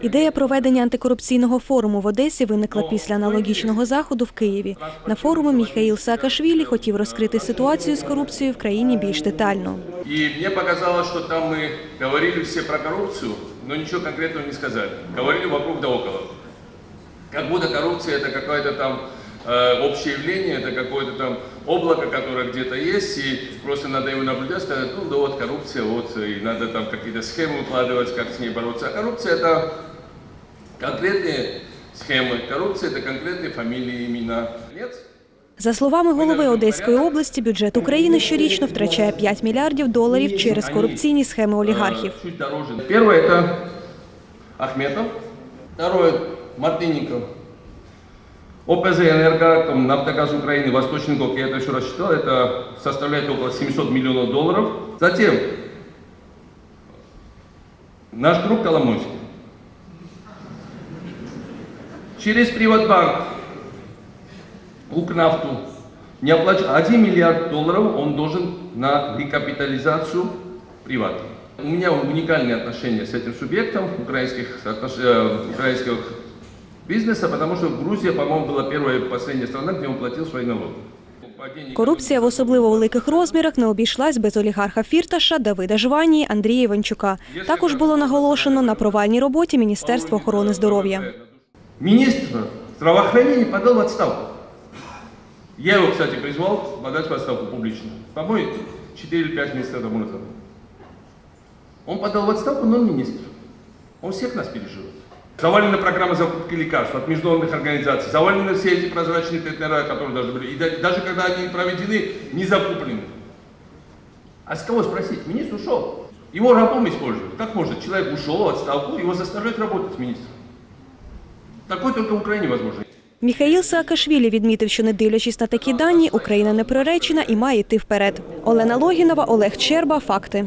Ідея проведення антикорупційного форуму в Одесі виникла після аналогічного заходу в Києві. На форумі Міхаїл Саакашвілі хотів розкрити ситуацію з корупцією в країні більш детально. І мені показалося, що там ми говорили всі про корупцію, але нічого конкретного не сказали. Говорили вокруг да около. Як буде корупція, це якась там э, общее явление, это какое-то там облако, которое где-то есть, и просто надо его наблюдать, сказать, ну да вот коррупция, вот, и надо там какие-то схемы укладывать, как с ней бороться. А коррупция это конкретные схемы, коррупция это конкретные фамилии, имена. Нет? За словами голови Одеської області, бюджет України щорічно втрачає 5 мільярдів доларів через корупційні схеми олігархів. Э, Чуть дороже. Первое это Ахметов. Второе Мартынников. ОПЗ «Энергоатом», «Нафтогаз Украины», «Восточный ГОК», я это все рассчитал, это составляет около 700 миллионов долларов. Затем наш друг Коломойский. Через Приватбанк Укрнафту не оплачивает 1 миллиард долларов, он должен на рекапитализацию привата. У меня уникальные отношения с этим субъектом украинских, э, украинского бизнеса, потому что Грузия, по-моему, была первая и последняя страна, где он платил свои налоги. Корупція в особливо великих розмірах не обійшлась без олігарха Фірташа, Давида Жванії, Андрія Іванчука. Також було наголошено на провальній роботі Міністерства охорони здоров'я. Министр здравоохранения подал в отставку. Я его, кстати, призвал подать в отставку публично. По-моему, 4 или 5 месяцев тому назад. Он подал в отставку, но он министр. Он всех нас переживет. Завалена программа закупки лекарств от международных организаций. Завалены все эти прозрачные тендера, которые должны были. И да- даже когда они проведены, не закуплены. А с кого спросить? Министр ушел. Его рабом используют. Как может? Человек ушел в отставку, его заставляют работать министром. Такое только в Украине возможно. Міхаїл Саакашвілі відмітив, що не дивлячись на такі дані, Україна не приречена і має йти вперед. Олена Логінова, Олег Черба. Факти.